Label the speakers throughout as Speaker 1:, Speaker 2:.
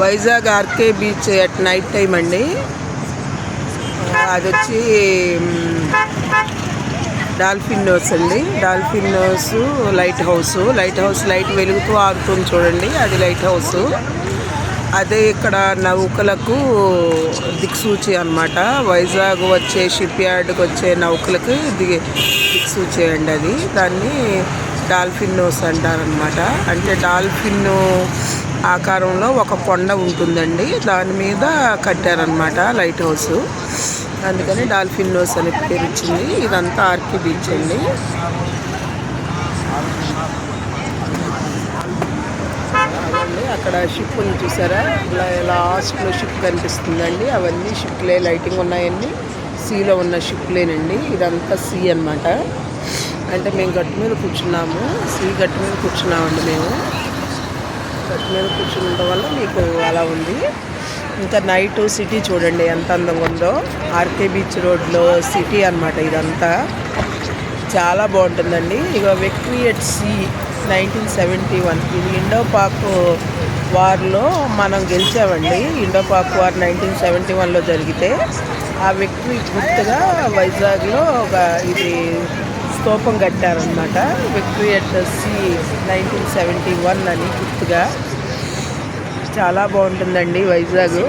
Speaker 1: Vizag RK beach at night time అండి. అది వచ్చి డాల్ఫిన్ నోస్ అండి. Dolphin nose lighthouse. Lighthouse light వెలుగుతూ ఆగుతుంది చూడండి. అది లైట్ హౌస్. అదే ఇక్కడ నౌకలకు దిక్సూచి అన్నమాట. వైజాగ్ వచ్చే షిప్ యార్డ్కి వచ్చే నౌకలకి దిగి దిక్సూచి అండి అది. దాన్ని డాల్ఫిన్ నోస్ అంటారనమాట అంటే డాల్ఫిన్ ఆకారంలో ఒక కొండ ఉంటుందండి. దాని మీద కట్టారనమాట లైట్ హౌస్. అందుకని డాల్ఫిన్ నోస్ అని పేరు ఇచ్చింది ఇదంతా ఆర్కి బీచ్ అండి. అక్కడ షిప్ ఉంది చూసారా? ఇలా లాస్ట్లో షిప్ కనిపిస్తుందండి. అవన్నీ షిప్లే లైటింగ్ ఉన్నాయండి. సీలో ఉన్న షిప్లేనండి ఇదంతా సీ అన్నమాట. అంటే మేము గట్టు మీద కూర్చున్నాము. సీ గట్టు మీద కూర్చున్నామండి మేము. గట్టు మీద కూర్చుండటం వల్ల మీకు అలా ఉంది. ఇంకా నైట్ సిటీ చూడండి ఎంత అందంగా ఉందో. ఆర్కే బీచ్ రోడ్లో సిటీ అన్నమాట ఇదంతా. చాలా బాగుంటుందండి. ఇక victory at sea nineteen seventy one. ఇది ఇండో పాక్ వార్లో మనం గెలిచామండి. Indo Pak war nineteen seventy వన్లో జరిగితే ఆ విక్టరీ గుర్తుగా వైజాగ్లో ఒక ఇది స్తూపం కట్టారనమాట victory at sea nineteen seventy one అని గుర్తుగా. చాలా బాగుంటుందండి వైజాగ్.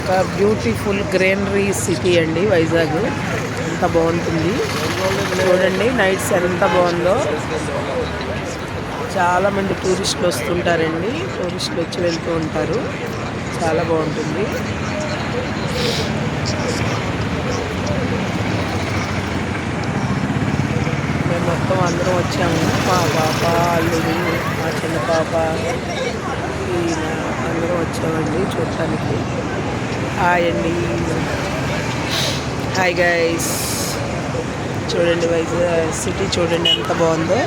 Speaker 1: ఒక బ్యూటిఫుల్ గ్రీనరీ సిటీ అండి వైజాగ్. ఎంత బాగుంటుంది. చూడండి నైట్స్ ఎంత బాగుందో. చాలామంది టూరిస్టులు వస్తుంటారండి. టూరిస్టులు వచ్చి వెళ్తూ ఉంటారు. చాలా బాగుంటుంది. మొత్తం అందరం వచ్చాము. మా పాప అల్లుడు మా చిన్న పాప ఈయన అందరం వచ్చామండి చూడటానికి. హాయ్ అండి. హాయ్ గైస్ చూడండి వైజాగ్ సిటీ చూడండి ఎంత బాగుందో.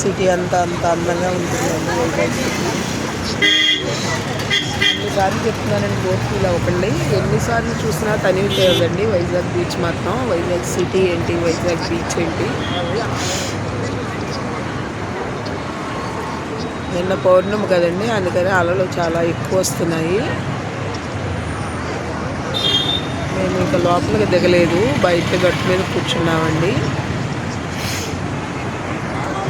Speaker 1: సిటీ అంతా అంత అందంగా ఉంటుందండి. వైజాగ్ సిటీ ఎన్నిసార్లు చెప్తున్నానండి బోట్ ఫీల్ అవ్వకండి. ఎన్నిసార్లు చూసినా తనివి తీరదండి వైజాగ్ బీచ్ మాత్రం. వైజాగ్ సిటీ ఏంటి? వైజాగ్ బీచ్ ఏంటి? నిన్న పౌర్ణమి కదండి. అందుకని అలలు చాలా ఎక్కువ వస్తున్నాయి. మేము ఇంకా లోపలికి దిగలేదు. బయట గట్టు మీద కూర్చున్నామండి.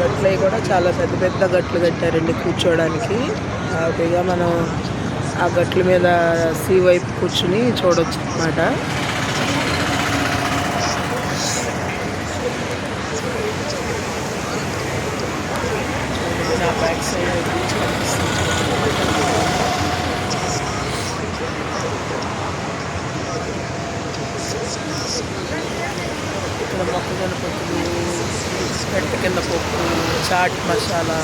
Speaker 1: గట్లవి కూడా చాలా పెద్ద పెద్ద గట్లు కట్టారండి కూర్చోవడానికి హ్యాపీగా మనం ఆ గట్ల మీద సీ వైపు కూర్చుని చూడొచ్చు అనమాట నా బ్యాక్ సైడ్ బీచ్ కనిపిస్తుంది ఇక్కడ మొక్కజొన్న పప్పులు పెట్ట కింద పప్పు chaat masala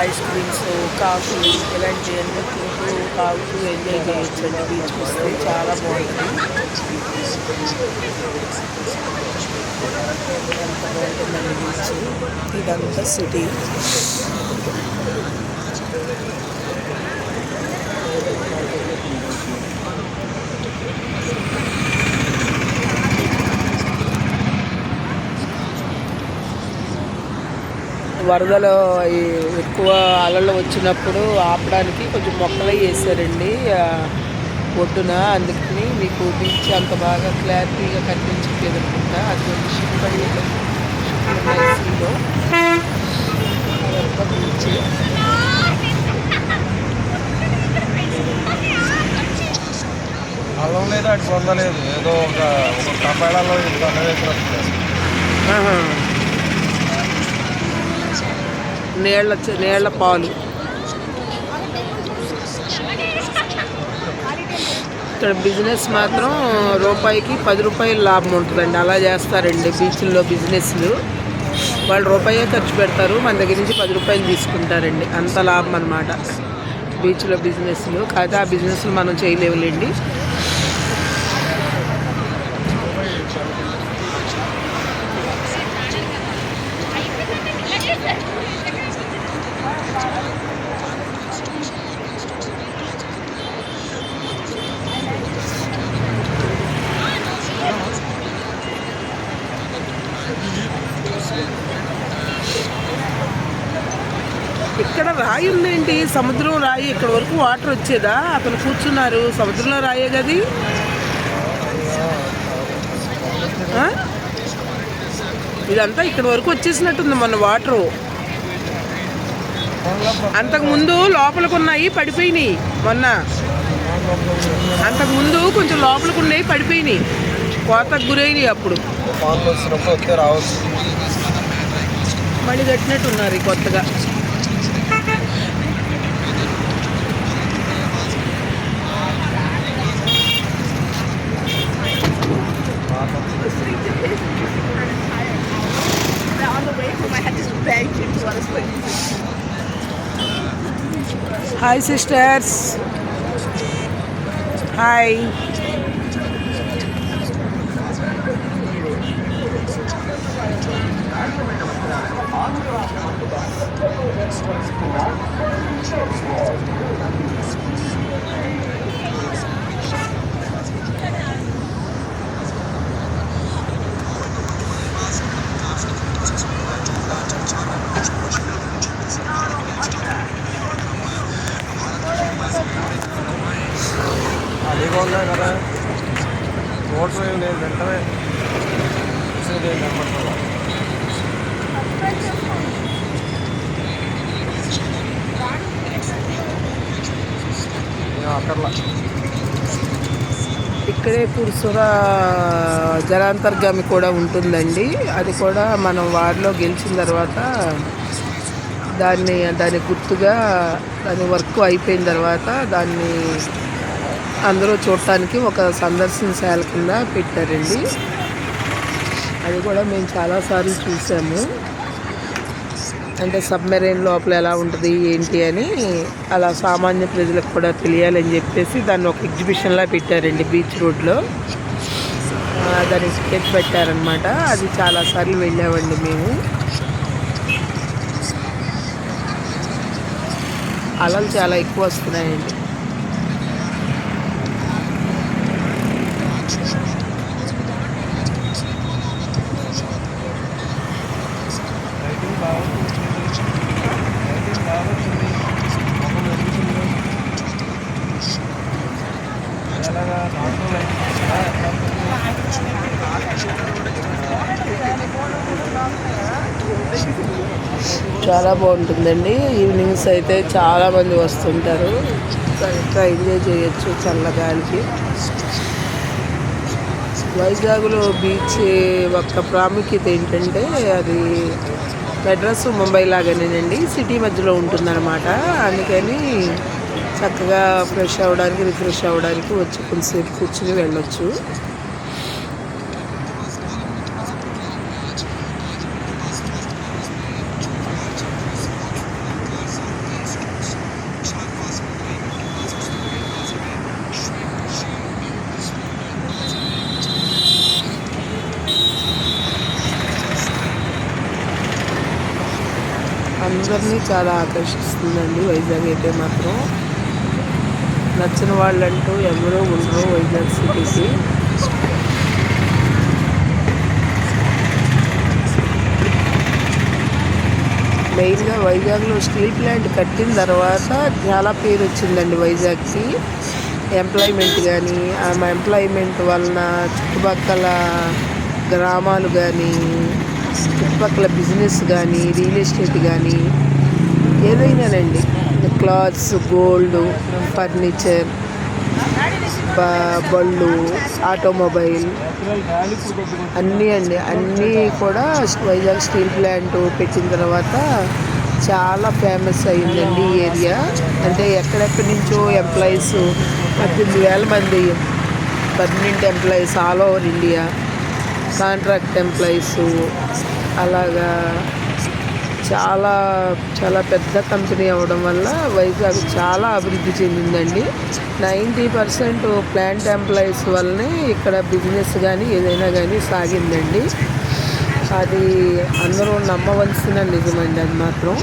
Speaker 1: ice creams coffee ఇలాంటివన్నీ తింటూ తాగుతూ ఎంజాయ్ చేయొచ్చు అండి. బీచ్కి వస్తే చాలా బాగుంటుంది. ఎంత బాగుంటుందండి బీచ్? ఇదంతా సిటీ. వరదలు అవి ఎక్కువ అలలు వచ్చినప్పుడు ఆపడానికి కొంచెం మొక్కలు వేసారండి ఒడ్డున అందుకని మీకు బీచ్ అంత బాగా క్లారిటీగా కనిపించట్లేదు అనుకుంటా అది కొంచెం షిప్ అయ్యి సీలో అదంతా బీచ్
Speaker 2: అల్లం లేదు అటు పొందలేదు ఏదో ఒక ఒక వేసినట్టు.
Speaker 1: ఆహా. నీళ్ళ నీళ్ళ పాలు. ఇక్కడ బిజినెస్ మాత్రం రూపాయికి పది రూపాయలు లాభం ఉంటుందండి. అలా చేస్తారండి బీచ్ల్లో బిజినెస్లు. వాళ్ళు రూపాయే ఖర్చు పెడతారు మన దగ్గర నుంచి పది రూపాయలు తీసుకుంటారండి. అంత లాభం అనమాట బీచ్లో బిజినెస్లు. కాకపోతే ఆ బిజినెస్లు మనం చేయలేవులేండి ఇక్కడ రాయి ఉందేంటి? సముద్రం రాయి ఇక్కడ వరకు వాటర్ వచ్చేదా? అతను కూర్చున్నారు. సముద్రంలో రాయే గది? ఇదంతా ఇక్కడ వరకు వచ్చేసినట్టుంది మొన్న వాటరు. అంతకు ముందు లోపలికి ఉన్నాయి పడిపోయినాయి మొన్న. అంతకు ముందు కొంచెం లోపలికి ఉన్నాయి పడిపోయినాయి. కోతకు గురైనాయి అప్పుడు. మళ్ళీ కట్టినట్టు ఉన్నారు ఈ కొత్తగా. హాయ్ సిస్టర్స్ హాయ్ ఇక్కడే పురుషుర జలాంతర్గామి కూడా ఉంటుందండి. అది కూడా మనం వారిలో గెలిచిన తర్వాత దాన్ని దాని గుర్తుగా దాని వర్క్ అయిపోయిన తర్వాత దాన్ని అందరూ చూడటానికి ఒక సందర్శనశాల కింద పెట్టారండి. అది కూడా మేము చాలాసార్లు చూసాము. అంటే సబ్మెరైన్ లోపల ఎలా ఉంటుంది ఏంటి అని అలా సామాన్య ప్రజలకు కూడా తెలియాలని చెప్పేసి దాన్ని ఒక ఎగ్జిబిషన్లా పెట్టారండి బీచ్ రోడ్లో దాన్ని దానికి పెట్టారనమాట అది చాలాసార్లు వెళ్ళామండి మేము. అలలు చాలా ఎక్కువ వస్తున్నాయండి.
Speaker 2: Thank you.
Speaker 1: చాలా బాగుంటుందండి. ఈవినింగ్స్ అయితే చాలామంది వస్తుంటారు. చక్కగా ఎంజాయ్ చేయొచ్చు చల్లగాలికి. వైజాగ్లో బీచ్ యొక్క ప్రాముఖ్యత ఏంటంటే అది మెడ్రాస్ ముంబై లాగానేనండి. సిటీ మధ్యలో ఉంటుందన్నమాట. అందుకని చక్కగా ఫ్రెష్ అవ్వడానికి రిఫ్రెష్ అవ్వడానికి వచ్చి కొంతసేపు కూర్చుని వెళ్ళొచ్చు. చాలా ఆకర్షిస్తుందండి వైజాగ్ అయితే మాత్రం. నచ్చిన వాళ్ళంటూ ఎవరూ ఉండరు వైజాగ్ సిటీకి. మెయిన్గా వైజాగ్లో స్టీల్ ప్లాంట్ కట్టిన తర్వాత చాలా పేరు వచ్చిందండి వైజాగ్కి. ఎంప్లాయ్మెంట్ కానీ ఆ ఎంప్లాయ్మెంట్ వలన చుట్టుపక్కల గ్రామాలు కానీ చుట్టుపక్కల బిజినెస్ కానీ రియల్ ఎస్టేట్ కానీ ఏదైనానండి. క్లాత్స్ గోల్డ్ ఫర్నిచర్ బళ్ళు ఆటోమొబైల్ అన్నీ అండి. అన్నీ కూడా వైజాగ్ స్టీల్ ప్లాంట్ పెట్టిన తర్వాత చాలా ఫేమస్ అయిందండి ఈ ఏరియా. అంటే ఎక్కడెక్కడి నుంచో ఎంప్లాయీస్ పద్దెనిమిది వేల మంది permanent employees all over India contract employees అలాగా చాలా చాలా పెద్ద కంపెనీ అవ్వడం వల్ల వైజాగ్ చాలా అభివృద్ధి చెందిందండి. నైంటీ పర్సెంట్ ప్లాంట్ ఎంప్లాయీస్ వల్లనే ఇక్కడ బిజినెస్ కానీ ఏదైనా కానీ సాగిందండి. అది అందరూ నమ్మవలసిన నిజమండి అది మాత్రం.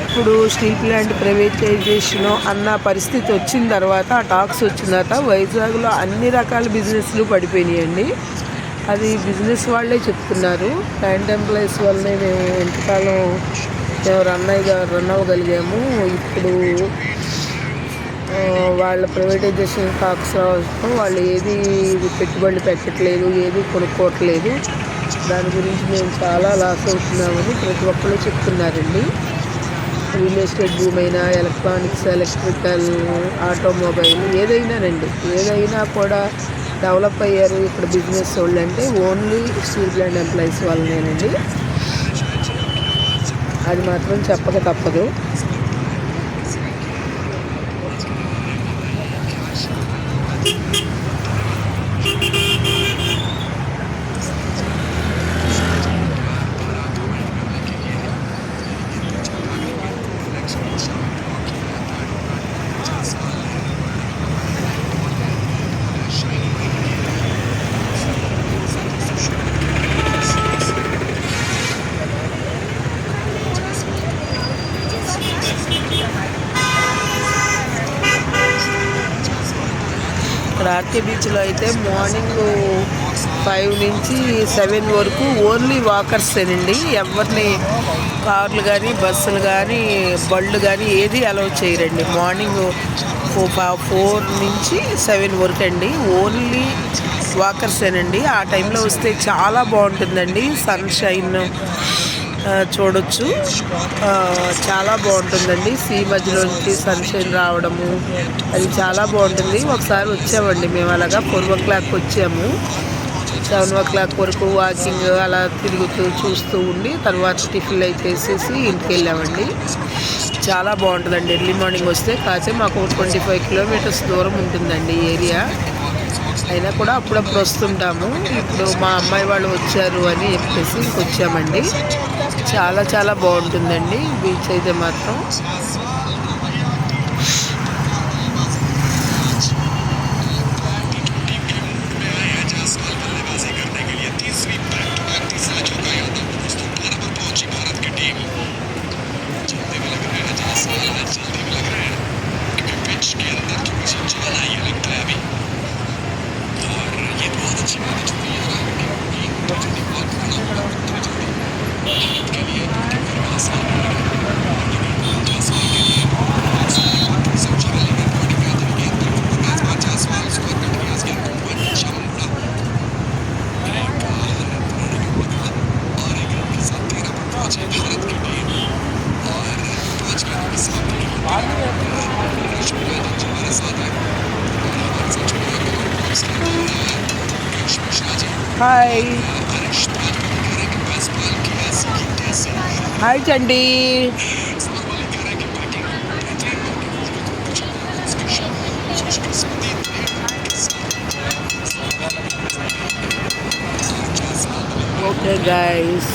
Speaker 1: ఇప్పుడు స్టీల్ ప్లాంట్ ప్రైవేటైజేషన్ అన్న పరిస్థితి వచ్చిన తర్వాత ఆ టాక్స్ వచ్చిన తర్వాత వైజాగ్లో అన్ని రకాల బిజినెస్లు పడిపోయినాయండి. అది బిజినెస్ వాళ్ళే చెప్తున్నారు. కరెంట్ ఎంప్లాయీస్ వల్లనే మేము ఎంతకాలం మేము రన్ అయ్యి రన్ అవ్వగలిగాము. ఇప్పుడు వాళ్ళ ప్రైవేటైజేషన్ టాక్స్ రావడం వాళ్ళు ఏది పెట్టుబడులు పెట్టట్లేదు ఏది కొనుక్కోవట్లేదు. దాని గురించి మేము చాలా లాస్ అవుతున్నామని ప్రతి ఒక్కరు చెప్తున్నారండి. రియల్ ఎస్టేట్ భూమి అయినా ఎలక్ట్రానిక్స్ ఎలక్ట్రికల్ ఆటోమొబైల్ ఏదైనానండి ఏదైనా కూడా డెవలప్ అయ్యారు ఇక్కడ బిజినెస్ వాళ్ళు అంటే ఓన్లీ స్టీల్ ప్లాంట్ ఎంప్లాయీస్ వాళ్ళనేనండి అది మాత్రం చెప్పక తప్పదు. ఆర్కే బీచ్లో అయితే మార్నింగ్ ఫైవ్ నుంచి సెవెన్ వరకు ఓన్లీ వాకర్సేనండి ఎవరిని కార్లు కానీ బస్సులు కానీ బళ్ళు కానీ ఏది అలౌ చేయరండి. మార్నింగ్ ఫోర్ నుంచి సెవెన్ వరకు అండి. ఓన్లీ వాకర్సేనండి. ఆ టైంలో వస్తే చాలా బాగుంటుందండి. సన్ షైన్ చూడొచ్చు. చాలా బాగుంటుందండి. సీ మధ్యలోంచి సన్షైన్ రావడము అది చాలా బాగుంటుంది. ఒకసారి వచ్చామండి మేము అలాగా. ఫోర్ ఓ క్లాక్ వచ్చాము. సెవెన్ ఓ క్లాక్ వరకు వాకింగ్ అలా తిరుగుతూ చూస్తూ ఉండి తర్వాత టిఫిన్లు అయితే చేసేసి ఇంటికి వెళ్ళామండి. చాలా బాగుంటుందండి. ఎర్లీ మార్నింగ్ వస్తే కాసే మాకు ట్వంటీ ఫైవ్ కిలోమీటర్స్ దూరం ఉంటుందండి ఏరియా. అయినా కూడా అప్పుడప్పుడు వస్తుంటాము. ఇప్పుడు మా అమ్మాయి వాళ్ళు వచ్చారు అని చెప్పేసి వచ్చామండి చాలా చాలా బాగుంటుందండి. బీచ్ అయితే మాత్రం. హాయ్ హాయ్ చండి ఓకే గైస్